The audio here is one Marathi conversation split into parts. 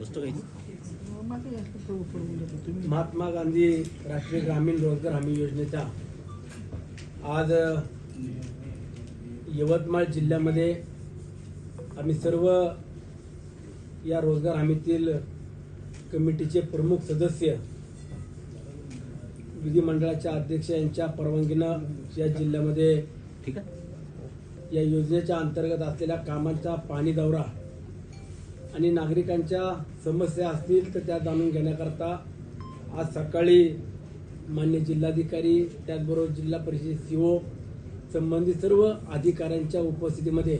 बसतो काही महात्मा गांधी राष्ट्रीय ग्रामीण रोजगार हमी योजनेचा आज यवतमाळ जिल्ह्यामध्ये आम्ही सर्व या रोजगार हमीतील कमिटीचे प्रमुख सदस्य विधिमंडळाच्या अध्यक्ष यांच्या परवानगीनं या जिल्ह्यामध्ये ठीक आहे. या योजनेच्या अंतर्गत असलेल्या कामांचा पाणी दौरा आणि नागरिकांच्या समस्या असतील तर त्या जाणून घेण्याकरता आज सकाळी मान्य जिल्हाधिकारी त्याचबरोबर जिल्हा परिषद सीओ संबंधित सर्व अधिकाऱ्यांच्या उपस्थितीमध्ये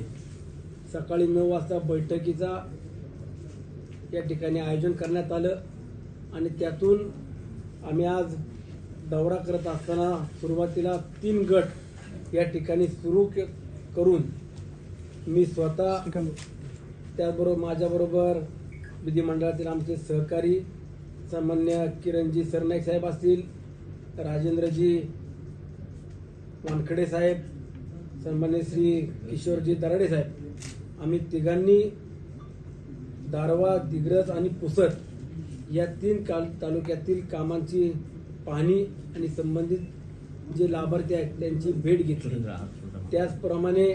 सकाळी नऊ वाजता बैठकीचा या ठिकाणी आयोजन करण्यात आलं आणि त्यातून आम्ही आज दौरा करत असताना सुरुवातीला तीन गट या ठिकाणी सुरू करून मी स्वतः त्याचबरोबर माझ्याबरोबर विधिमंडळातील आमचे सहकारी सामान्य किरणजी सरनाईक साहेब असतील राजेंद्रजी वानखडे साहेब सन्मान्य श्री किशोरजी दराडे साहेब आम्ही तिघांनी दारवा दिग्रस आणि पुसद या तीन काल तालुक्यातील कामांची पाहणी आणि संबंधित जे लाभार्थी आहेत त्यांची भेट घेतली. त्याचप्रमाणे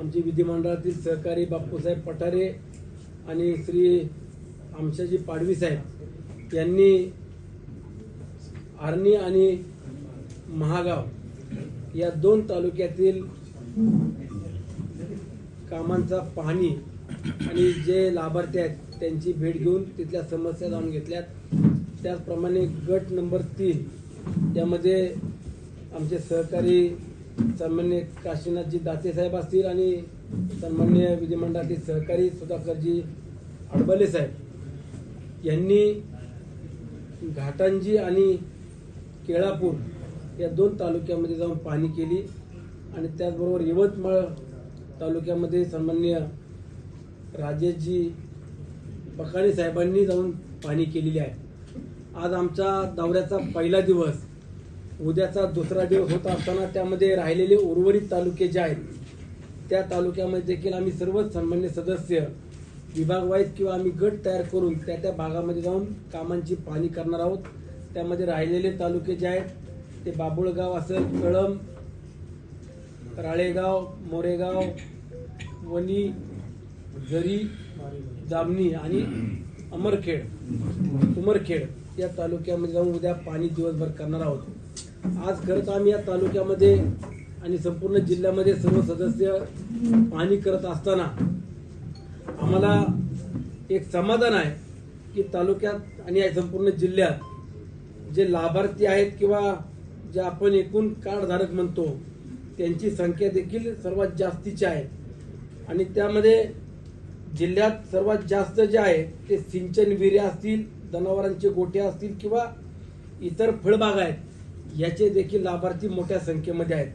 आमचे विधिमंडळातील सहकारी बापूसाहेब पठारे आणि श्री आमशाजी पाडवी साहेब यांनी आर्णी आणि महागाव या दोन तालुक्यातील कामांचा पाहणी आणि जे लाभार्थी आहेत त्यांची भेट घेऊन तिथल्या समस्या जाणून घेतल्यात. त्याचप्रमाणे गट नंबर तीन त्यामध्ये आमचे सहकारी सन्मान्य काशीनाथजी दाते साहेब असतील आणि सन्मान्य विधिमंडळातील सहकारी सुधाकरजी अडबले साहेब. यांनी घाटंजी आणि केळापूर या दोन तालुक्यामध्ये जाऊन पाहणी केली आणि त्याचबरोबर यवतमाळ तालुक्यामध्ये सन्मान्य राजेशजी बकाणे साहेबांनी जाऊन पाहणी केलेली आहे. आज आमच्या दौऱ्याचा पहिला दिवस. उद्याचा दुसरा दिवस होत असताना त्यामध्ये राहिलेले उर्वरित तालुके जे आहेत त्या तालुक्यामध्ये देखील आम्ही सर्वच सन्मान्य सदस्य विभागवाईज किंवा आम्ही गट तयार करून त्या त्या भागामध्ये जाऊन कामांची पाहणी करणार आहोत. त्यामध्ये राहिलेले तालुके जे आहेत ते बाबुळगाव असेल कळम राळेगाव मोरेगाव वणी झरी जामणी आणि अमरखेड उमरखेड या तालुक्यामध्ये जाऊन उद्या पाणी दिवसभर करणार आहोत. आज खरं तर आम्ही या तालुक्यामध्ये आणि संपूर्ण जिल्ह्यामध्ये सर्व सदस्य पाहणी करत असताना आम्हाला एक समाधान आहे की तालुक्यात आणि संपूर्ण जिल्ह्यात जे लाभार्थी आहेत किंवा जे आपण एकूण कार्डधारक म्हणतो त्यांची संख्या देखील सर्वात जास्तीची आहे. आणि त्यामध्ये जिल्ह्यात सर्वात जास्त जे आहे ते सिंचन विहिरी असतील जनावरांचे गोठे असतील किंवा इतर फळबाग आहेत याचे देखील लाभार्थी मोठ्या संख्येमध्ये आहेत.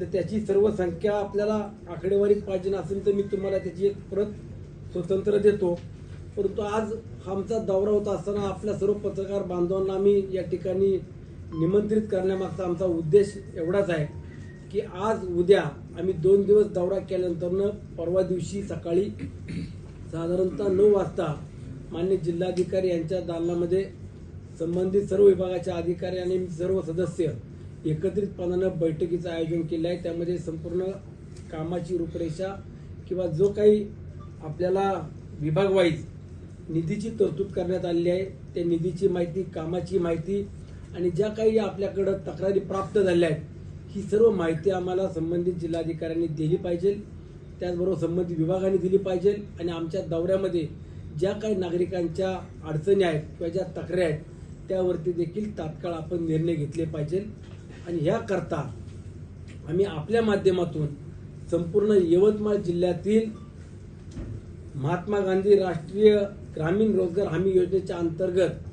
तर त्याची सर्व संख्या आपल्याला आकडेवारी पाहिजे असेल तर मी तुम्हाला त्याची एक प्रत स्वतंत्र देतो. परंतु आज आमचा दौरा होत असताना आपल्या सर्व पत्रकार बांधवांना आम्ही या ठिकाणी निमंत्रित करण्यामागचा आमचा उद्देश एवढाच आहे की आज उद्या आम्ही दोन दिवस दौरा केल्यानंतरनं परवा दिवशी सकाळी साधारणतः नऊ वाजता मान्य जिल्हाधिकारी यांच्या दालनामध्ये संबंधित सर्व विभागाच्या अधिकारी आणि सर्व सदस्य एकत्रितपणानं बैठकीचं आयोजन केलं आहे त्यामध्ये संपूर्ण कामाची रूपरेषा किंवा जो काही आपल्याला विभाग वाईज निधीची तरतूद करण्यात आलेली आहे त्या निधीची माहिती कामाची माहिती आणि ज्या काही आपल्याकडं तक्रारी प्राप्त झाल्या आहेत ही सर्व माहिती आम्हाला संबंधित जिल्हाधिकाऱ्यांनी दिली पाहिजे. त्याचबरोबर संबंधित विभागाने दिली पाहिजे आणि आमच्या दौऱ्यामध्ये ज्या काही नागरिकांच्या अडचणी आहेत किंवा ज्या तक्रारी आहेत त्यावरती देखील तात्काळ आपण निर्णय घेतले पाहिजे. आणि ह्याकरता आम्ही आपल्या माध्यमातून संपूर्ण यवतमाळ जिल्ह्यातील महात्मा गांधी राष्ट्रीय ग्रामीण रोजगार हमी योजनेच्या अंतर्गत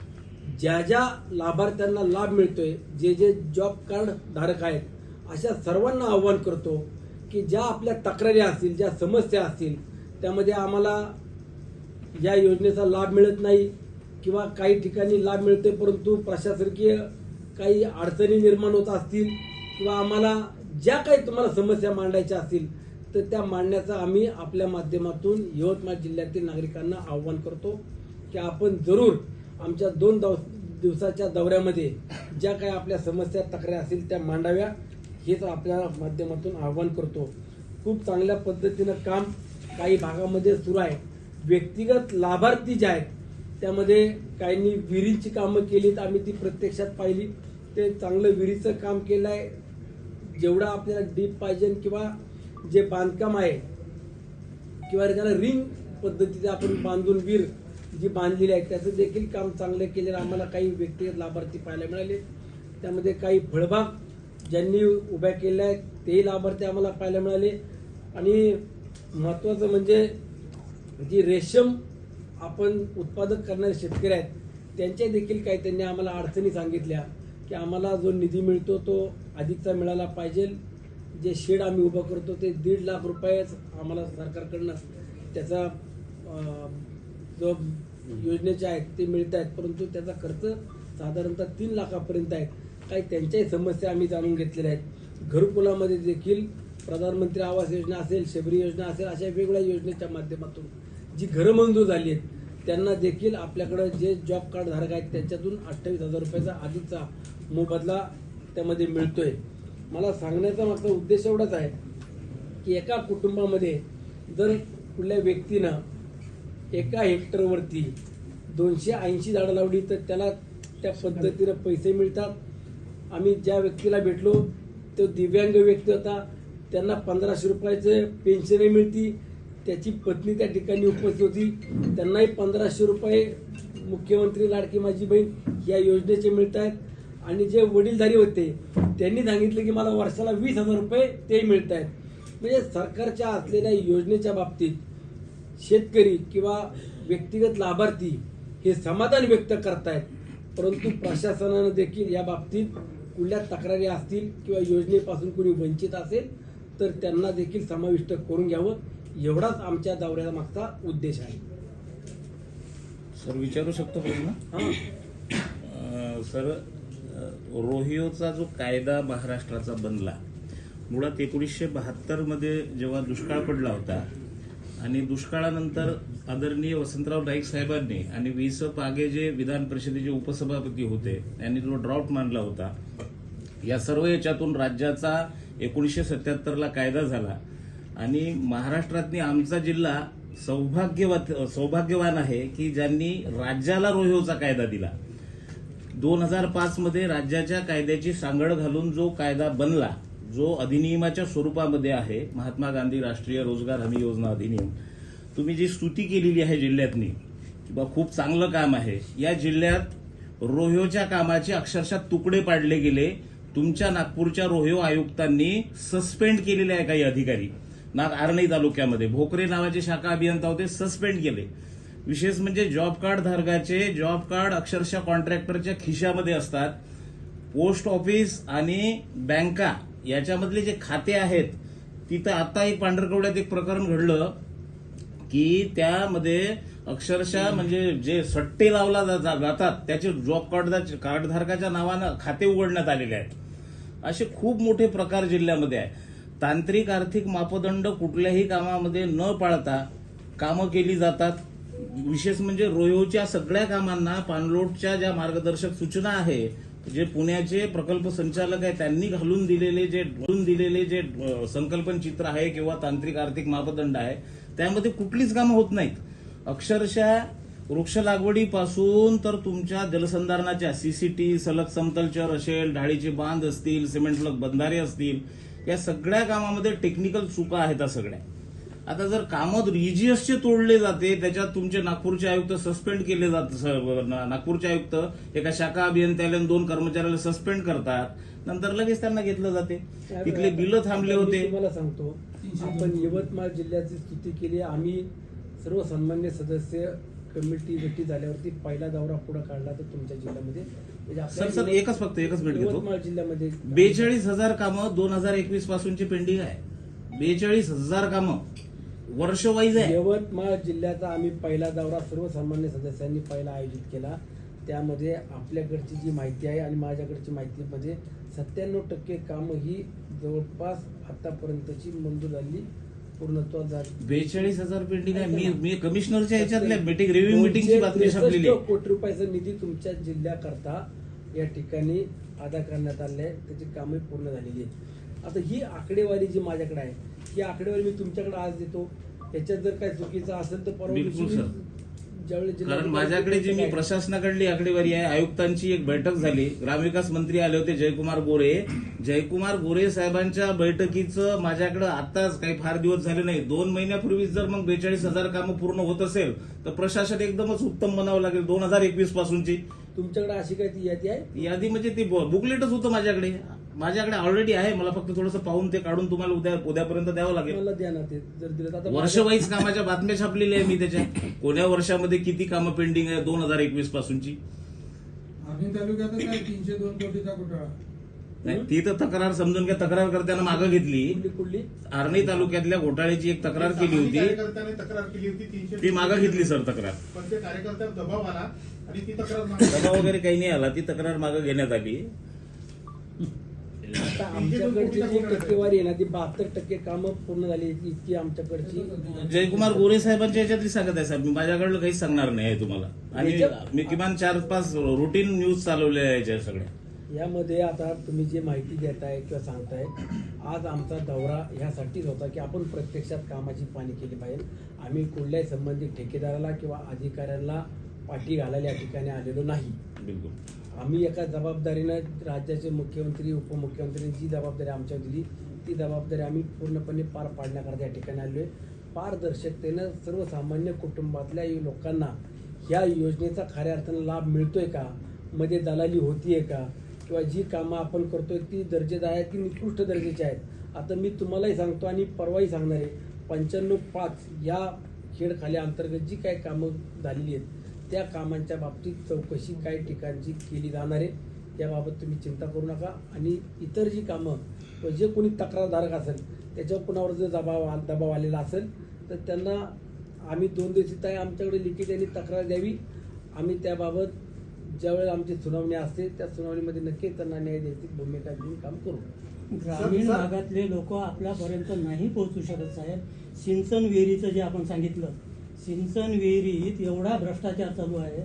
ज्या ज्या लाभार्थ्यांना लाभ मिळतोय जे जे जॉब कार्ड धारक आहेत अशा सर्वांना आव्हान करतो की ज्या आपल्या तक्रारी असतील ज्या समस्या असतील त्यामध्ये आम्हाला या योजनेचा लाभ मिळत नाही. किंवा काही ठिकाणी लाभ मिळते परंतु प्रशासकीय काही अडचणी निर्माण होत असतील किंवा आम्हाला ज्या काही तुम्हाला समस्या मांडायच्या असतील तर त्या मांडण्याचं आम्ही आपल्या माध्यमातून यवतमाळ जिल्ह्यातील नागरिकांना आव्हान करतो की आपण जरूर आमच्या दोन दव दिवसाच्या दौऱ्यामध्ये ज्या काही आपल्या समस्या तक्रार असतील त्या मांडाव्या. हेच आपल्या माध्यमातून आव्हान करतो. खूप चांगल्या पद्धतीनं काम काही भागामध्ये सुरू आहे. व्यक्तिगत लाभार्थी जे आहेत त्यामध्ये काहींनी विहिरींची कामं केलीत आम्ही ती प्रत्यक्षात पाहिली. ते चांगलं विहिरीचं काम केलं आहे जेवढा आपल्याला डीप पाहिजे किंवा जे बांधकाम आहे किंवा त्याला रिंग पद्धतीचं आपण बांधून वीर जी बांधलेली आहे त्याचं देखील काम चांगलं केलेलं आम्हाला काही व्यक्तिगत लाभार्थी पाहायला मिळाले. त्यामध्ये काही फळबाग ज्यांनी उभ्या केल्या आहेत तेही लाभार्थी आम्हाला पाहायला मिळाले. आणि महत्त्वाचं म्हणजे जी रेशम आपण उत्पादक करणारे शेतकरी आहेत त्यांच्या देखील काही त्यांनी आम्हाला अडचणी सांगितल्या की आम्हाला जो निधी मिळतो तो अधिकचा मिळाला पाहिजे. जे शेड आम्ही उभं करतो ते दीड लाख रुपयेच आम्हाला सरकारकडनं त्याचा जो योजनेचे आहेत ते मिळत आहेत. परंतु त्याचा खर्च साधारणतः तीन लाखापर्यंत आहे. काही त्यांच्याही समस्या आम्ही जाणून घेतलेल्या आहेत. घरकुलामध्ये देखील प्रधानमंत्री आवास योजना असेल शबरी योजना असेल अशा वेगवेगळ्या योजनेच्या माध्यमातून जी घरं मंजूर झाली आहेत त्यांना देखील आपल्याकडं जे जॉब कार्ड धारक आहेत त्याच्यातून अठ्ठावीस हजार रुपयाचा आधीचा मोबदला त्यामध्ये मिळतोय. मला सांगण्याचा मागचा उद्देश एवढाच आहे की एका कुटुंबामध्ये जर कुठल्या व्यक्तीनं एका हेक्टरवरती दोनशे ऐंशी झाडं लावली तर त्याला त्या पद्धतीनं पैसे मिळतात. आम्ही ज्या व्यक्तीला भेटलो तो दिव्यांग व्यक्ती होता. त्यांना पंधराशे रुपयाचे पेन्शनही मिळती. त्याची पत्नी त्या ठिकाणी उपस्थित होती. त्यांनाही पंधराशे रुपये मुख्यमंत्री लाडकी माझी बहीण या योजनेचे मिळत आहेत आणि जे वडीलधारी होते त्यांनी सांगितले की मला वर्षाला वीस हजार रुपये ते मिळत आहेत म्हणजे सरकारच्या असलेल्या योजनेच्या बाबतीत शेतकरी किंवा व्यक्तिगत लाभार्थी हे समाधान व्यक्त करतायत. परंतु प्रशासनानं देखील या बाबतीत कुठल्या तक्रारी असतील किंवा योजनेपासून कुणी वंचित असेल तर त्यांना देखील समाविष्ट करून घ्यावं. एवढाच आमच्या दौऱ्याचा मागचा उद्देश आहे. सर विचारू शकतो प्रश्न सर रोहिओचा जो कायदा महाराष्ट्राचा बनला मुळात एकोणीसशे बहात्तरमध्ये जेव्हा दुष्काळ पडला होता आणि दुष्काळानंतर आदरणीय वसंतराव नाईक साहेबांनी आणि वि स पागे जे विधान परिषदेचे उपसभापती होते त्यांनी जो ड्रॉट मानला होता या सर्व याच्यातून राज्याचा एकोणीसशे सत्याहत्तरला कायदा झाला. आणि महाराष्ट्रातनी आमचा जिल्हा सौभाग्यवत सौभाग्यवान आहे की ज्यांनी राज्याला रोहिओचा कायदा दिला. दोन हजार पाच मध्ये राज्याच्या कायद्याची सांगड घालून जो कायदा बनला जो अधिनियमाच्या स्वरूपामध्ये आहे महात्मा गांधी राष्ट्रीय रोजगार हमी योजना अधिनियम तुम्ही जी स्तुती केलेली आहे जिल्ह्यातनी किंवा खूप चांगलं काम आहे. या जिल्ह्यात रोहिओच्या कामाचे अक्षरशः तुकडे पाडले गेले. तुमच्या नागपूरच्या रोहिओ आयुक्तांनी सस्पेंड केलेले आहे काही अधिकारी. नाग आर्णी तालुक्यामध्ये. भोकरे नावाचे शाखा अभियंता होते सस्पेंड केले. विशेष म्हणजे जॉब कार्ड धारकाचे जॉब कार्ड अक्षरशः कॉन्ट्रॅक्टरच्या खिशामध्ये असतात. पोस्ट ऑफिस आणि बँका याच्यामधले जे खाते आहेत तिथं आता एक पांढरकवड्यात एक प्रकरण घडलं की त्यामध्ये अक्षरशः म्हणजे जे सट्टे लावला जा- जा- जातात त्याचे जॉब कार्ड कार्डधारकाच्या नावानं खाते उघडण्यात आलेले आहेत. असे खूप मोठे प्रकार जिल्ह्यामध्ये आहे तांत्रिक आर्थिक मापदंड कुठल्याही कामामध्ये न पाळता कामं केली जातात. विशेष म्हणजे रोयोच्या सगळ्या कामांना पाणलोटच्या ज्या मार्गदर्शक सूचना आहे जे पुण्याचे प्रकल्प संचालक आहे त्यांनी घालून दिलेले जे घालून दिलेले जे संकल्पन चित्र आहे किंवा तांत्रिक आर्थिक मापदंड आहे त्यामध्ये कुठलीच कामं होत नाहीत. अक्षरशः वृक्ष लागवडीपासून तर तुमच्या जलसंधारणाच्या सीसीटी सलग समतलचर असेल ढाळीचे बांध असतील सिमेंट सलग बंधारे असतील या सगळ्या कामामध्ये टेक्निकल चुका आहेत त्या सगळ्या. आता जर कामं रिजियसचे तोडले जाते त्याच्यात तुमचे नागपूरचे आयुक्त सस्पेंड केले जात नागपूरचे आयुक्त एका शाखा अभियंत्याला दोन कर्मचाऱ्याला सस्पेंड करतात. नंतर लगेच त्यांना घेतलं जाते. तिथले बिलं थांबले होते. तुम्हाला सांगतो आपण यवतमाळ जिल्ह्याची स्तुती केली आम्ही सर्व सन्मान्य सदस्य कमिटी गटी झाल्यावरती पहिला दौरा पुढे काढला तर तुमच्या जिल्ह्यामध्ये सर सर एकच फक्त एकच मिनिट घेतो. यवतमाळ जिल्ह्यामध्ये बेचाळीस हजार कामं दोन हजार एकवीस पासूनची पेंडिंग आहे. बेचाळीस हजार कामं वर्ष वाईज आहे. यवतमाळ जिल्ह्याचा आम्ही पहिला दौरा सर्व सामान्य सदस्यांनी पहिला आयोजित केला. त्यामध्ये आपल्याकडची जी माहिती आहे आणि माझ्याकडची माहितीमध्ये सत्त्याण्णव टक्के कामं ही जवळपास आतापर्यंतची मंजूर झाली. पूर्णत्वात बेचाळीस हजार पेंडिंग आहे. मी मी कमिशनरच्या ह्याच्यातल्या मीटिंग रिव्ह्यू मिटिंगची बातमी छापलेली आहे. कोटी रुपयाचा निधी तुमच्या जिल्ह्याकरता या ठिकाणी अदा करण्यात आले आहे त्याची कामे पूर्ण झालेली आहेत. आता ही आकडेवारी जी माझ्याकडे आहे ही आकडेवारी मी तुमच्याकडे आज देतो. याच्यात जर काही चुकीचं असेल तर परवा कारण माझ्याकडे जी मी काय- प्रशासनाकडली आकडेवारी आहे आयुक्तांची एक बैठक झाली. ग्रामविकास मंत्री आले होते जयकुमार गोरे. जयकुमार गोरे साहेबांच्या बैठकीचं माझ्याकडे आताच काही फार दिवस झाले नाही. दोन महिन्यापूर्वीच जर मग बेचाळीस हजार कामं पूर्ण होत असेल तर प्रशासन एकदमच उत्तम बनावं लागेल दोन हजार एकवीस पासूनची. तुमच्याकडे अशी काही ती यादी आहे? यादी म्हणजे ती बुकलेटच होतं माझ्याकडे. माझ्याकडे ऑलरेडी आहे. मला फक्त थोडंसं पाहून ते काढून तुम्हाला उद्या उद्यापर्यंत द्यावं लागेल. मला द्या ना ते. जर दिलं तर आता वर्ष वाईज कामाच्या बातम्या छापलेल्या आहे मी त्याच्या. कोण्या वर्षामध्ये किती कामं पेंडिंग आहे दोन हजार एकवीस पासूनची? आम्ही तालुक्यातच आहे तीनशे दोन कोटीचा घोटाळा. नाही ती तर तक्रार समजून घ्या. तक्रार करताना मागं घेतली. कुठली कुठली? आर्णी तालुक्यातल्या घोटाळ्याची एक तक्रार केली होती. कार्यकर्त्याने तक्रार केली होती तीनशे ती मागं घेतली सर तक्रार. पण ते कार्यकर्त्यावर दबाव आला आणि ती तक्रार मागे दबाव वगैरे काही नाही आला. ती तक्रार मागं घेण्यात आली. आता आमच्याकडची जी टक्केवारी आहे ना ती बहात्तर टक्के कामं पूर्ण झाली इतकी आमच्याकडची. जयकुमार गोरे साहेबांच्या याच्यातली सांगत आहे साहेब मी माझ्याकडलं काहीच सांगणार नाही आहे तुम्हाला. आणि मी किमान चार पाच रुटीन न्यूज चालवल्या आहे याच्या सगळ्या यामध्ये आता तुम्ही जे माहिती देताय किंवा सांगताय आज आमचा दौरा ह्यासाठीच होता की आपण प्रत्यक्षात कामाची पाणी केली पाहिजे. आम्ही कुठल्याही संबंधित ठेकेदाराला किंवा अधिकाऱ्यांना पाठी घालायला या ठिकाणी आलेलो नाही. बिलकुल. आम्ही एका जबाबदारीनं राज्याचे मुख्यमंत्री उपमुख्यमंत्री जी जबाबदारी आमच्यावर दिली ती जबाबदारी आम्ही पूर्णपणे पार पाडण्याकरता या ठिकाणी आलो आहे. पारदर्शकतेनं सर्वसामान्य कुटुंबातल्या लोकांना ह्या योजनेचा खऱ्या अर्थानं लाभ मिळतोय का? मध्ये दलाली होतीये का? किंवा जी कामं आपण करतोय ती दर्जेदार आहेत ती निकृष्ट दर्जेची आहेत? आता मी तुम्हालाही सांगतो आणि परवाही सांगणार आहे पंच्याण्णव पाच या खेळखाली अंतर्गत जी काही कामं झालेली आहेत त्या कामांच्या बाबतीत चौकशी काही ठिकाणची केली जाणार आहे. याबाबत तुम्ही चिंता करू नका. आणि इतर जी कामं किंवा जे कोणी तक्रारधारक असेल त्याच्यावर कुणावर जर दबाव दबाव आलेला असेल तर त्यांना आम्ही दोन दिवस आहे आमच्याकडे लिखित त्यांनी तक्रार द्यावी. आम्ही त्याबाबत ज्यावेळेला आमची सुनावणी असते त्या सुनावणीमध्ये नक्कीच त्यांना न्याय द्यायची भूमिका घेऊन काम करू. ग्रामीण भागातले लोक आपल्यापर्यंत नाही पोहोचू शकत साहेब. सिंचन विहिरीचं जे आपण सांगितलं सिंचन विहिरीत एवढा भ्रष्टाचार चालू आहे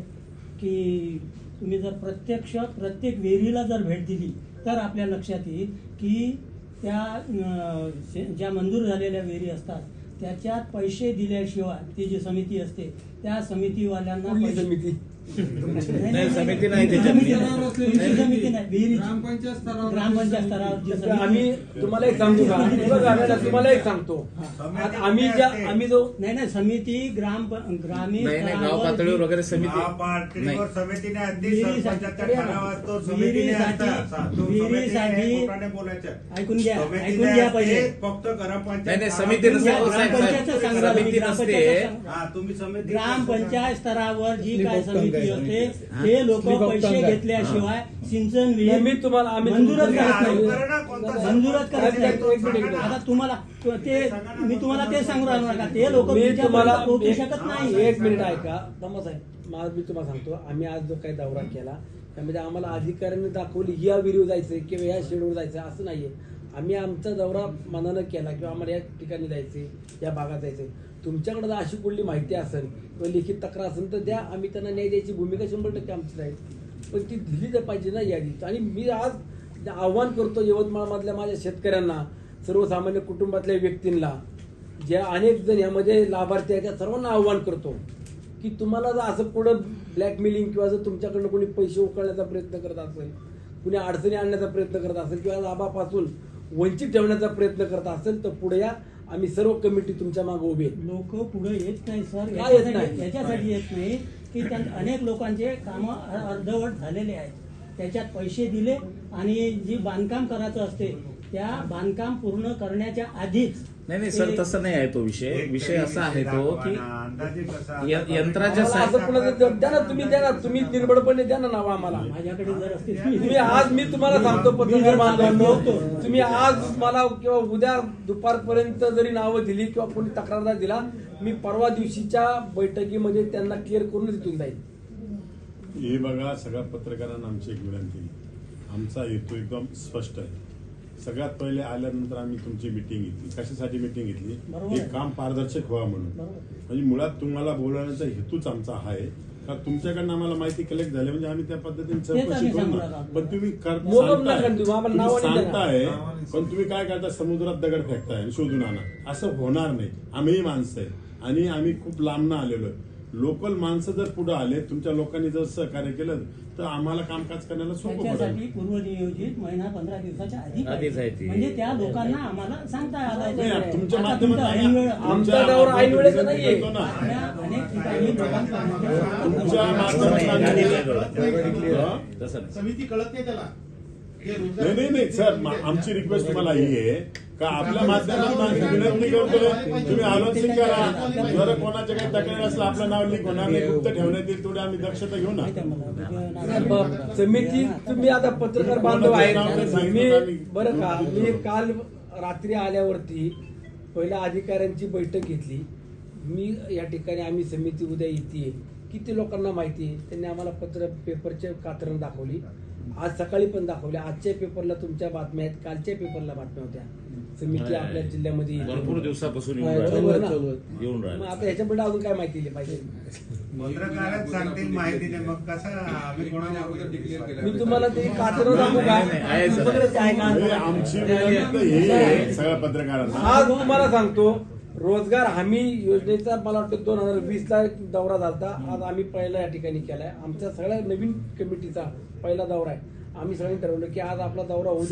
की तुम्ही जर प्रत्यक्ष प्रत्येक विहिरीला जर भेट दिली तर आपल्या लक्षात येईल की त्या ज्या मंजूर झालेल्या विहिरी असतात त्याच्यात पैसे दिल्याशिवाय ती जी समिती असते त्या समितीवाल्यांना समिती? नाही, समिती नाही ग्रामपंचायत स्तरावर ग्रामपंचायत स्तरावर आम्ही तुम्हाला एक सांगतो का? बघा, आता तुम्हाला एक सांगतो. आम्ही ज्या आम्ही जो नाही नाही समिती ग्राम ग्रामीण गाव पातळीवर वगैरे समिती विहिरीसाठी- ऐकून घ्या ऐकून घ्या पहिले. फक्त ग्रामपंचायत नाही नाही समिती नसते हो, सांगा. हा तुम्ही समिती ग्रामपंचायत स्तरावर जी काय समिती आहे, असते हा? ते लोक पैसे. घेतल्याशिवाय सिंचन मी तुम्हाला आम्ही मंजूरच करत नाही. मंजूरच करत नाही. मिनिट. आता तुम्हाला ते मी तुम्हाला ते सांगू राहिलो नका ते लोक मी तुम्हाला पोहोचू शकत नाही. एक मिनिट ऐका. साहेब माझ मी तुम्हाला सांगतो आम्ही आज जो काही दौरा केला त्यामध्ये आम्हाला अधिकाऱ्यांनी दाखवली या विरीवर जायचंय किंवा या शेडवर जायचं असं नाहीये. आम्ही आमचा दौरा मनानं केला किंवा आम्हाला या ठिकाणी जायचंय या भागात जायचंय. तुमच्याकडे जर अशी कुठली माहिती असेल किंवा लिखित तक्रार असेल तर द्या. आम्ही त्यांना न्याय द्यायची भूमिका शंभर टक्के आमची राहील. पण ती दिली तर पाहिजे ना यादी आणि मी आज आव्हान करतो यवतमाळमधल्या माझ्या शेतकऱ्यांना सर्वसामान्य कुटुंबातल्या व्यक्तींना ज्या अनेक जण यामध्ये लाभार्थी आहेत त्या सर्वांना आव्हान करतो की तुम्हाला जर असं पुढं ब्लॅकमेलिंग किंवा जर तुमच्याकडनं कोणी पैसे उकळण्याचा प्रयत्न करत असेल कुणी अडचणी आणण्याचा प्रयत्न करत असेल किंवा लाभापासून वंचित ठेवण्याचा प्रयत्न करत असेल तर पुढे या आम्ही सर्व कमिटी तुमच्या मागे उभे. लोक पुढे येत नाही सर येत याच्यासाठी नाही? याच्यासाठी येत नाही की त्या अनेक लोकांचे कामं अ- अर्धवट झालेले आहेत त्याच्यात पैसे दिले आणि जी बांधकाम करायचं असते त्या बांधकाम पूर्ण करण्याच्या आधीच नाही नाही सर तसं नाही आहे तो विषय. विषय असा आहे तो की य- यंत्राच्या कुणाचं द्या द्या ना तुम्ही द्या ना तुम्ही निर्भडपणे द्या ना नाव आम्हाला. माझ्याकडे जर असतील तुम्ही आज मी तुम्हाला सांगतो पत्रकार बांधवांनो तुम्ही आज मला किंवा उद्या दुपारपर्यंत जरी नावं दिली किंवा कोणी तक्रारदार दिला मी परवा दिवशीच्या बैठकीमध्ये त्यांना क्लिअर करून तिथून जाईल हे बघा सगळ्या पत्रकारांना आमची एक विनंती आमचा हेतू एकदम स्पष्ट आहे. सगळ्यात पहिले आल्यानंतर आम्ही तुमची मिटिंग घेतली. कशासाठी मिटिंग घेतली? हे. काम पारदर्शक व्हावं म्हणून. म्हणजे मुळात तुम्हाला बोलवण्याचा हेतूच आमचा हा आहे. का तुमच्याकडनं आम्हाला माहिती कलेक्ट झाली म्हणजे आम्ही त्या पद्धतीने चौकशी करू ना. पण तुम्ही सांगताय. पण तुम्ही काय करता? समुद्रात दगड फेकताय शोधून आणा. असं होणार नाही. आम्हीही माणसं आहे. आणि आम्ही खूप लांबनं आलेलो आहे. लोकल माणसं जर पुढे आले तुमच्या लोकांनी जर सहकार्य केलं तर आम्हाला कामकाज करण्याला सोपं त्याच्यासाठी पडेल पूर्वनियोजित महिना पंधरा दिवसाच्या आधी आधीच आहे ती. म्हणजे त्या लोकांना आम्हाला सांगता आलं नाही, तुमच्या ऐनवेळ तुमच्या आमचा दौरा ऐन वेळेचा माध्यमातून नाहीये. करतो ना. आपल्या अनेक ठिकाणी तुमच्या लोकांपर्यंत माध्यमातून हा? तसं नाही. समिती कळत नाही त्याला हे नाही नाही नाही सर आमची रिक्वेस्ट तुम्हाला ही आहे का आपल्या माध्यमातून आम्ही विनंती करतोय तुम्ही आलोचन करा. जर कोणाच्या काही तक्रार असलं आपलं नाव लिख होणार नाही गुप्त ठेवण्यात येईल तेवढी आम्ही दक्षता घेऊ ना. समिती तुम्ही आता पत्रकार बांधव आहेत. मी बरं का मी काल रात्री आल्यावरती पहिल्या अधिकाऱ्यांची बैठक घेतली. मी या ठिकाणी आम्ही समिती उद्या येते. किती लोकांना माहिती आहे? त्यांनी आम्हाला पत्र पेपरचे कात्रण दाखवली. आज सकाळी पण दाखवली. आजच्या पेपरला तुमच्या बातम्या आहेत. कालच्या पेपरला बातम्या होत्या. समिती आपल्या जिल्ह्यामध्ये. भरपूर दिवसापासून येऊन मग आता ह्याच्यापुढे अजून काय माहिती दिली पाहिजे? पत्रकारच सांगतील माहिती नाही मग कसं आम्ही कोणाला मी तुम्हाला ते कात्रण दाखवू. का? आमची ही सगळ्या पत्रकारांना. आज तुम्हाला सांगतो. रोजगार हमी योजनेचा मला वाटतं दोन हजार वीस ला एक दौरा झाला आज आम्ही पहिला या ठिकाणी केलाय. आमच्या सगळ्या नवीन कमिटीचा पहिला दौरा आहे. आम्ही सगळ्यांनी ठरवलं की आज आपला दौरा होऊ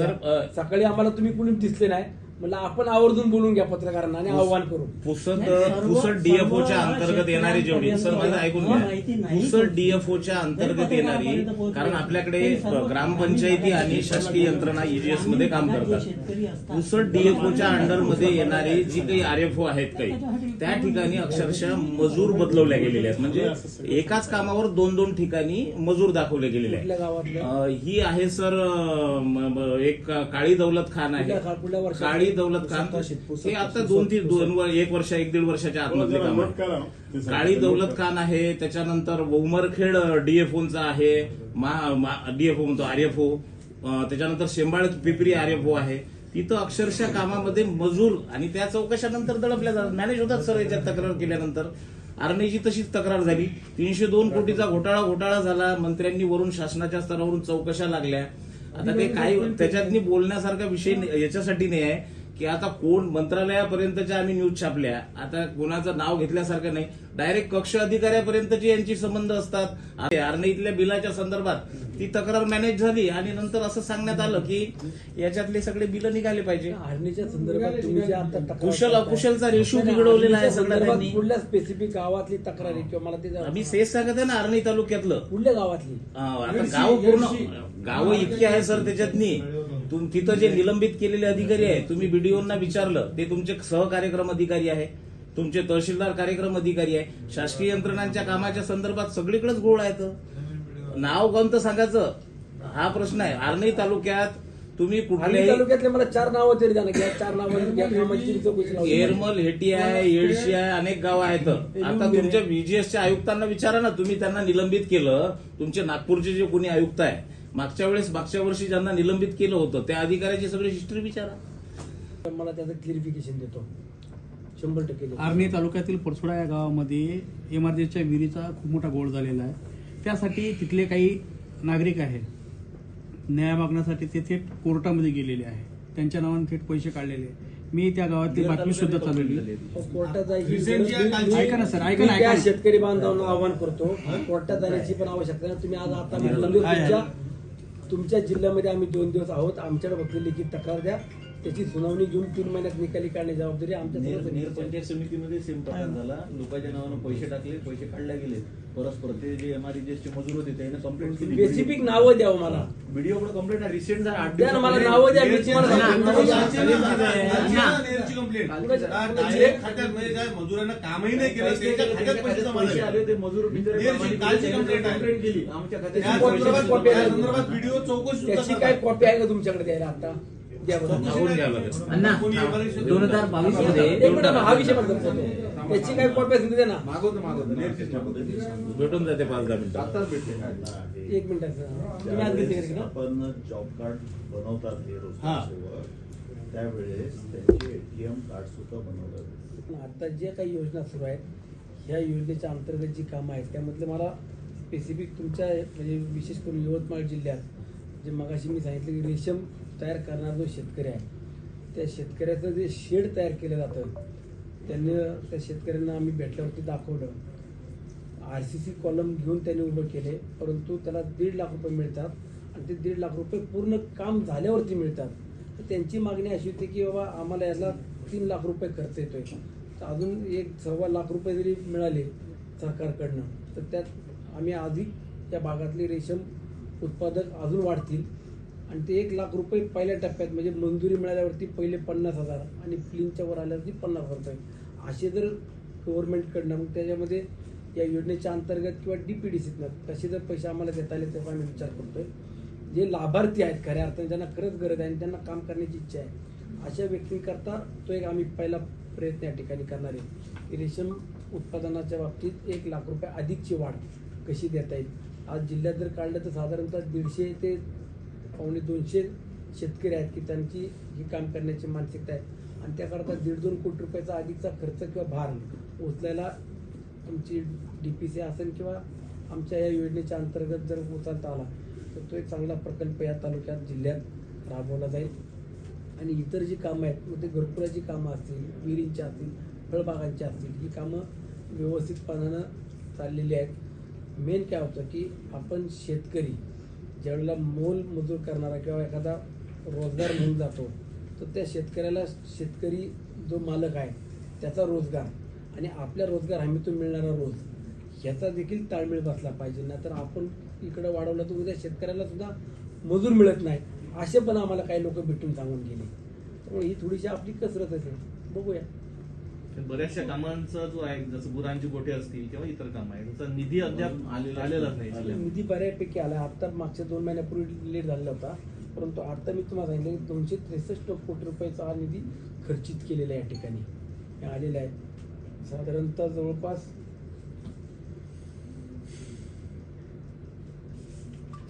सकाळी आम्हाला तुम्ही कुणी दिसले नाही. म्हणलं आपण आवर्जून बोलून घ्या पत्रकारांना आणि आव्हान करू. पुसद सर्व- पुसद डीएफओच्या सर्व अंतर्गत येणारी जेवढी सर माझं ऐकून माहिती घ्या. नाही. पुसद डीएफओच्या अंतर्गत येणारी. कारण आपल्याकडे ग्रामपंचायती आणि शासकीय यंत्रणा ईजीएसमध्ये काम करतात. पुसद डीएफओच्या अंडरमध्ये येणारी जी काही आरएफओ आहेत काही त्या ठिकाणी अक्षरशः मजूर बदलवल्या गेलेल्या आहेत. म्हणजे एकाच कामावर दोन दोन ठिकाणी मजूर दाखवले गेलेले आहेत. ही आहे सर एक काळी दौलत खान आहे? काळी दौलत खान हे आता दोन तीन दोन एक वर्ष एक दीड वर्षाच्या आतमधले काम आहे. काळी दौलत खान आहे त्याच्यानंतर उमरखेड डीएफओचा आहे डीएफओ म्हणतो आरएफओ त्याच्यानंतर शेंबाळ पिपरी आरएफओ आहे. तिथं अक्षरशः कामामध्ये मजूर आणि त्या चौकशानंतर दडपल्या जातात. मॅनेज होतात सर याच्यात तक्रार केल्यानंतर. आर्मीची तशीच तक्रार झाली. तीनशे दोन कोटीचा घोटाळा घोटाळा झाला. मंत्र्यांनी वरून शासनाच्या स्तरावरून चौकशा लागल्या. आता ते काही त्याच्यातनी बोलण्यासारखा विषय याच्यासाठी नाही आहे. की आता कोण मंत्रालयापर्यंतच्या आम्ही न्यूज छापल्या. आता कोणाचं नाव घेतल्यासारखं नाही. डायरेक्ट कक्ष अधिकाऱ्यापर्यंतचे यांची संबंध असतात. आणि आर्णीतल्या बिलाच्या संदर्भात ती तक्रार मॅनेज झाली आणि नंतर असं सांगण्यात आलं की याच्यातले सगळे बिलं निघाले पाहिजे. हरणीच्या संदर्भात तुम्ही जे आता तक्रार कुशल अकुशलचा रेशो बिघडवलेला आहे हरणीच्या सगळ्या संदर्भात त्यांनी. कुठल्या स्पेसिफिक गावातली तक्रार आहे किंवा मला ते आम्ही सेस सांगत आहे ना आर्णी तालुक्यातलं. कुठल्या गावातली? आता गाव पूर्ण गावं इतकी आहे सर त्याच्यातनी. तिथं जे निलंबित केलेले अधिकारी आहे तुम्ही बीडीओना विचारलं ते तुमचे सहकार्यक्रम अधिकारी आहे तुमचे तहसीलदार कार्यक्रम अधिकारी आहे शासकीय यंत्रणांच्या कामाच्या संदर्भात सगळीकडेच गोळ आहेत. नाव कोणतं सांगायचं? हा प्रश्न आहे. आर्णी तालुक्यात तुम्ही कुठल्याही तालुक्यातले मला चार नावं तरी चार नावांची या कामाची तुम्ही चौकशी लावली. एरमल हेटी आहे येडशी आहे अनेक गावं आहेत. आता तुमच्या व्हीजीएसच्या आयुक्तांना विचारा ना. तुम्ही त्यांना निलंबित केलं. तुमचे नागपूरचे जे कोणी आयुक्त आहे मागच्या वेळेस मागच्या वर्षी ज्यांना निलंबित केलं होतं त्या अधिकाऱ्याची सगळी हिस्ट्री विचारा. मला त्याचं क्लिअरिफिकेशन देतो. शंभर टक्के देतो. आर्णी तालुक्यातील परसोडा या गावामध्ये एमआरजेच्या विहिरीचा खूप मोठा गोळ झालेला आहे. त्यासाठी तिथले काही नागरिक आहेत. न्याय मागण्यासाठी ते थेट कोर्टामध्ये गेलेले आहे त्यांच्या नावाने थेट पैसे काढलेले. मी त्या गावातली बातमी सुद्धा चालवली. ऐका ना सर ऐका ना. शेतकरी बांधवांना आव्हान करतो. कोर्टात जाण्याची पण आवश्यकता नाही. तुम्ही आज आता. तुमच्या जिल्ह्यामध्ये आम्ही दोन दिवस आहोत. आमच्याकडे फक्त लिखित तक्रार द्या. त्याची सुनावणी घेऊन तीन महिन्यात निकाली काढण्याची जबाबदारी आमच्या. पंचायत समितीमध्ये सेम प्रकार झाला. लोकांच्या नावानं पैसे टाकले पैसे काढले गेले परस्पर ते जे एमआरईचे मजूर होते त्याने कंप्लेंट केली. स्पेसिफिक नावं द्यावं मला. व्हिडिओ कडे कंप्लेंट आहे रिसेंट झाला आठ द्या ना मला नावं द्या म्हणजे मजुरांना कामही नाही केलं पैसे आले ते मजूर कालची. कंप्लेंट केली. आमच्या त्या खात्यात संदर्भात व्हिडिओ चौकशी त्याची. काय कॉपी आहे का तुमच्याकडे द्यायला आता? अण्णा दोन हजार बावीस. मध्ये हा विषय. त्याची काही कॉपी असेल दे ना. भेटून जाते पाच दहा मिनिटं. आताच भेटले एक मिनिटाचं आपण जॉब कार्ड बनवतात हे. रोजगार त्यावेळेस त्यांचे एटीएम कार्ड सुद्धा बनवतात. आता ज्या काही योजना सुरू आहेत ह्या योजनेच्या अंतर्गत जी कामं आहेत त्यामधले मला स्पेसिफिक तुमच्या म्हणजे विशेष करून यवतमाळ जिल्ह्यात जे मगाशी मी सांगितलं की रेशम तयार करणारा जो शेतकरी आहे त्या शेतकऱ्याचं जे शेड तयार केलं जातं त्यांनी त्या शेतकऱ्यांना आम्ही भेटल्यावरती दाखवलं. आर सी सी कॉलम घेऊन त्यांनी उभं केले परंतु त्याला दीड लाख रुपये मिळतात आणि ते दीड लाख रुपये पूर्ण काम झाल्यावरती मिळतात. तर त्यांची मागणी अशी होती की बाबा आम्हाला याला तीन लाख रुपये खर्च येतोय. तर अजून एक सव्वा लाख रुपये जरी मिळाले सरकारकडनं तर त्यात आम्ही अधिक या भागातले रेशम उत्पादक अजून वाढतील. आणि ते एक लाख रुपये पहिल्या टप्प्यात म्हणजे मंजुरी मिळाल्यावरती पहिले पन्नास हजार आणि प्लिनच्या वर आल्यावरती पन्नास हजार रुपये. असे जर गव्हर्नमेंटकडनं मग त्याच्यामध्ये या योजनेच्या अंतर्गत किंवा डी पी डी सीतनं तसे जर पैसे आम्हाला देता आले त्याचा आम्ही विचार करतोय. जे लाभार्थी आहेत खऱ्या अर्थाने ज्यांना खरंच गरज आहे आणि त्यांना काम करण्याची इच्छा आहे अशा व्यक्तींकरता तो एक आम्ही पहिला प्रयत्न या ठिकाणी करणार आहे. की रेशम उत्पादनाच्या बाबतीत एक लाख रुपये अधिकची वाढ कशी देता येईल? आज जिल्ह्यात जर काढलं तर साधारणतः दीडशे ते पावणे दोनशे शेतकरी आहेत की त्यांची ही काम करण्याची मानसिकता आहे. आणि त्याकरता दीड दोन कोटी रुपयाचा अधिकचा खर्च किंवा भार उचलायला तुमची डी पी सी असेल किंवा आमच्या या योजनेच्या अंतर्गत जर उचलता आला तर तो एक चांगला प्रकल्प या तालुक्यात जिल्ह्यात राबवला जाईल. आणि इतर जी कामं आहेत मग ते घरकुलाची कामं असतील विहिरींची असतील फळबागांची असतील ही कामं व्यवस्थितपणानं चाललेली आहेत. मेन काय होतं की आपण शेतकरी ज्यावेळेला मोल मजूर करणारा किंवा एखादा रोजगार म्हणून जातो तर त्या शेतकऱ्याला शेतकरी जो मालक आहे त्याचा रोजगार आणि आपल्या रोजगार हमीतून मिळणारा रोज ह्याचा देखील ताळमेळ बसला पाहिजे. नाहीतर आपण इकडं वाढवलं तर उद्या शेतकऱ्याला सुद्धा मजूर मिळत नाही. असे पण आम्हाला काही लोक भेटून सांगून गेले. त्यामुळे ही थोडीशी आपली कसरत असेल बघूया. बऱ्याचशा कामांचा जो आहे जसं गुरांची गोटे असतील किंवा इतर काम आहे त्याचा निधी अद्याप आलेलाच नाही. निधी बऱ्यापैकी आला. आता मागच्या दोन महिन्यापूर्वी लेट झालेला होता. परंतु आता मी तुम्हाला सांगितलं की दोनशे त्रेसष्ट कोटी रुपयाचा हा निधी खर्चित केलेला आहे या ठिकाणी. हे आलेला आहे. साधारणतः जवळपास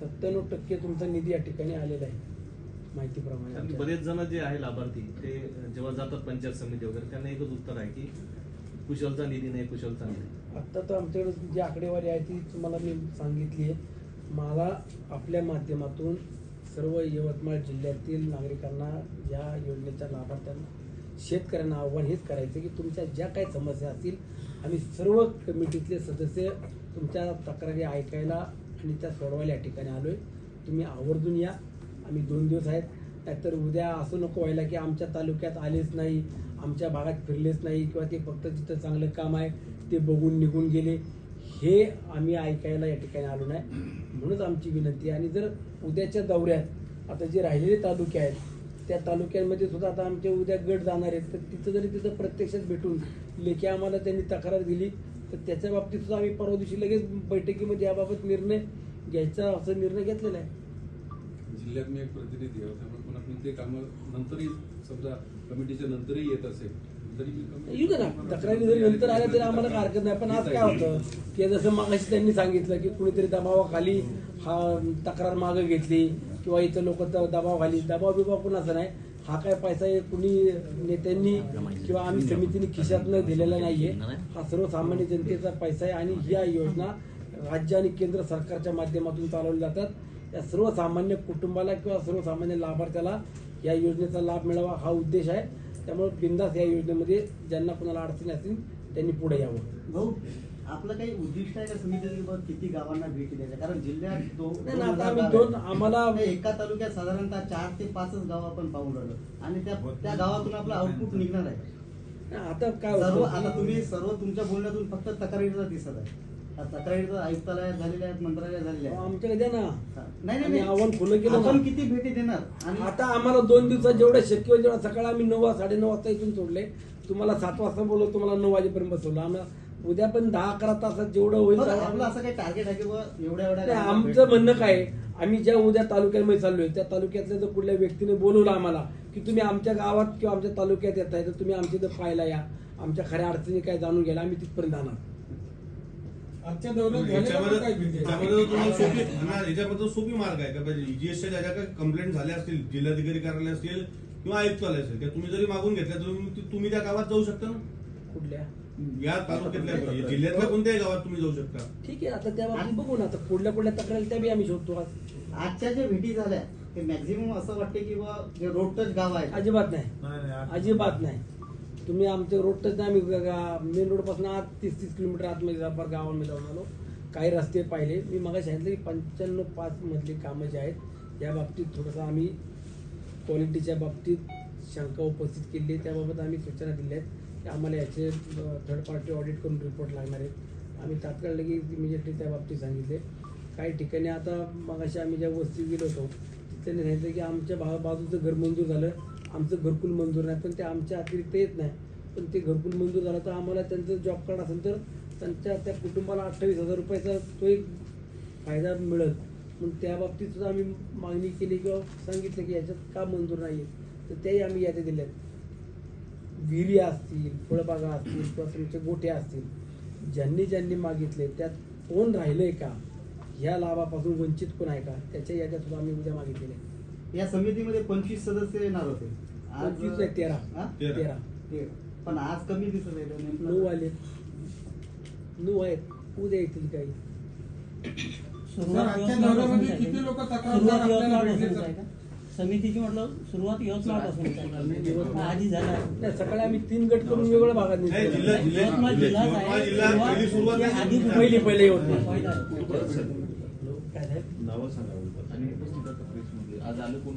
सत्त्याण्णव टक्के तुमचा निधी या ठिकाणी आलेला आहे. माहितीप्रमाणे. बरेच जण जे आहे लाभार्थी ते जेव्हा जातात पंचायत समिती वगैरे त्यांना एकच उत्तर आहे की कुशलचा निधी नाही कुशलचा निधी आत्ता तर आमच्याकडे जी आकडेवारी आहे ती तुम्हाला मी सांगितली आहे. मला आपल्या माध्यमातून सर्व यवतमाळ जिल्ह्यातील नागरिकांना या योजनेच्या लाभार्थ्यांना शेतकऱ्यांना आव्हान हेच करायचं की तुमच्या ज्या काही समस्या असतील आम्ही सर्व कमिटीतले सदस्य तुमच्या तक्रारी ऐकायला आणि त्या सोडवायला या ठिकाणी आलोय. तुम्ही आवर्जून या. आम्ही दोन दिवस आहेत. नाहीतर उद्या असं नको व्हायला की आमच्या तालुक्यात आलेच नाही आमच्या भागात फिरलेच नाही किंवा ते फक्त जिथं चांगलं काम आहे ते बघून निघून गेले. हे आम्ही ऐकायला या ठिकाणी आलो नाही. म्हणूनच आमची विनंती आहे. आणि जर उद्याच्या दौऱ्यात आता जे राहिलेले तालुके आहेत त्या तालुक्यांमध्ये सुद्धा आता आमचे उद्या गट जाणार आहेत तर तिथं जरी तिथं प्रत्यक्षात भेटून लेखी आम्हाला त्यांनी तक्रार दिली तर त्याच्या बाबतीत सुद्धा आम्ही परवा दिवशी लगेच बैठकीमध्ये याबाबत निर्णय घ्यायचा असा निर्णय घेतलेला आहे. जिल्ह्यात मी एक प्रतिनिधी आहे त्यामुळे पुन्हा ते कामं नंतरही समजा कमिटीच्या नंतरही येत असेल येऊ ना. तक्रारी जरी नंतर आल्या तरी आम्हाला काय हरकत नाही. पण आज काय होतं की जसं मागाशी त्यांनी सांगितलं की कुणीतरी दबावाखाली हा तक्रार मागं घेतली किंवा इथं लोक दबाव दबावाखाली दबाव बिबाव कुणाचा नाही. हा काय पैसा कुणी नेत्यांनी किंवा आम्ही समितीने खिशातनं दिलेला नाहीये. हा सर्वसामान्य जनतेचा पैसा आहे आणि ह्या योजना राज्य आणि केंद्र सरकारच्या माध्यमातून चालवल्या जातात. या सर्वसामान्य कुटुंबाला किंवा सर्वसामान्य लाभार्थ्याला या योजनेचा लाभ मिळावा हा उद्देश आहे. त्यामुळे बिंदास या योजनेमध्ये ज्यांना कोणाला अडचणी असतील त्यांनी पुढे यावं. भाऊ आपलं काही उद्दिष्ट आहे का समितीची बघ किती गावांना भेटी द्यायच्या कारण जिल्ह्यात दोन आता आम्ही दोन-. आम्हाला- एका तालुक्यात साधारणतः चार ते पाचच गाव आपण पाहून राहिलो. आणि त्या त्या गावातून आपलं आउटपुट निघणार आहे. आता काय सर्व आता तुम्ही सर्व तुमच्या बोलण्यातून फक्त तक्रारीचा दिसत आहे. तक्रारीचं आयुक्तालयात झालेल्या आहेत मंत्रालयात झालेल्या आहेत. द्या ना. नाही आम्ही नाही. आव्हान खुलं केलं आपण ना. किती भेटी देणार? आणि आता आम्हाला दोन दिवसात जेवढं शक्य होईल तेवढं सकाळी आम्ही नऊ साडे नऊ वाजता इथून सोडले. तुम्हाला सात वाजता बोलवलं तुम्हाला नऊ वाजेपर्यंत बसवलं. आम्हाला उद्या पण दहा अकरा तासात जेवढं होईल बरं, आपलं असं काही टार्गेट आहे की बुवा एवढ्या एवढ्या नाही, आमचं म्हणणं काय आहे, आम्ही ज्या उद्या तालुक्यामध्ये चाललोय त्या तालुक्यातल्या जर कुठल्या व्यक्तीने बोलवलं आम्हाला की तुम्ही आमच्या गावात किंवा आमच्या तालुक्यात येत आहे तर तुम्ही आमच्या इथं पाहायला या. आमच्या खऱ्या अडचणी काय जाणून घ्यायला आम्ही तिथपर्यंत जाणार. आजच्या तुम्हाला सोपी मार्ग आहे का? जीएसच्या ज्या ज्या कंप्लेंट झाल्या असतील जिल्हाधिकारी कार्यालय असतील किंवा आयुक्तालय असेल त्या तुम्ही जरी मागून घेतल्या तर तुम्ही- तुम्ही त्या गावात जाऊ शकता ना? कुठल्या? या तालुक्यातल्या जिल्ह्यातल्या कोणत्याही गावात तुम्ही जाऊ शकता. ठीक आहे आता त्या बाबतीत बघू ना आता कुठल्या कुठल्या तक्रारी त्या बी आम्ही शोधतो. आज आजच्या ज्या भेटी झाल्या ते मॅक्झिमम असं वाटते की जे रोड टच गाव आहे. अजिबात नाही. अजिबात नाही. तुम्ही आमचे रोड टच नाही आम्ही मेन रोडपासून आत तीस तीस किलोमीटर आतमध्ये जाफर गावामध्ये जाऊन आलो. काही रस्ते पाहिले. मी मग सांगितलं की पंच्याण्णव पाच मधली कामं जी आहेत या बाबतीत थोडंसं आम्ही क्वालिटीच्या बाबतीत शंका उपस्थित केली आहे. त्याबाबत आम्ही सूचना दिल्या आहेत. की आम्हाला याचे थर्ड पार्टी ऑडिट करून रिपोर्ट लागणार आहेत. आम्ही तात्काळ लगेच इमिजिएटली त्या बाबतीत सांगितले. काही ठिकाणी आता मगाशी आम्ही ज्या वस्ती गेलो होतो त्यांनी सांगितलं की आमच्या बा बाजूचं घर मंजूर झालं. आमचं घरकुल मंजूर नाही पण ते आमच्या अतिरिक्त येत नाही. पण ते घरकुल मंजूर झालं तर आम्हाला त्यांचं जॉब कार्ड असेल तर त्यांच्या त्या कुटुंबाला अठ्ठावीस हजार रुपयाचा तो एक फायदा मिळेल. मग त्या बाबतीत सुद्धा आम्ही मागणी केली किंवा सांगितलं की याच्यात का मंजूर नाही तर त्याही आम्ही यादी दिल्या विहिरी असतील फळबागा असतील किंवा तुमचे गोठे असतील ज्यांनी ज्यांनी मागितले त्यात कोण राहिलं आहे का? ह्या लाभापासून वंचित कोण आहे का? त्याच्या याद्या सुद्धा आम्ही उद्या मागितलेल्या आहेत. या समितीमध्ये पंचवीस सदस्य येणार होते आज- पंचवीस नाही, तेरा. हा? तेरा. तेरा. पण आज कमी दिसत आहे नेमकं. नऊ आले नऊ आहेत उद्या येतील काही सुरुवात आजच्या यवतमाळ दौऱ्यामध्ये पासूनच आहे. किती लोकं तक्रारदार सुरुवात आपल्याला यवतमाळ भेटले पासूनच तर? आहे का समितीची म्हटलं सुरुवात यवतमाळ पासूनच आहे का? आधी झाला नाही सकाळी आम्ही तीन गट करून वेगवेगळ्या भागात नाही, निघतो. जिल्हा- जिल्हा- यवतमाळ जिल्हा आहे. यवतमाळ जिल्हा पहिली सुरुवात. आधी पहिली- पहिली यवतमाळ. पहिला आहे. काय साहेब नावं सांगा आज आलं कोण?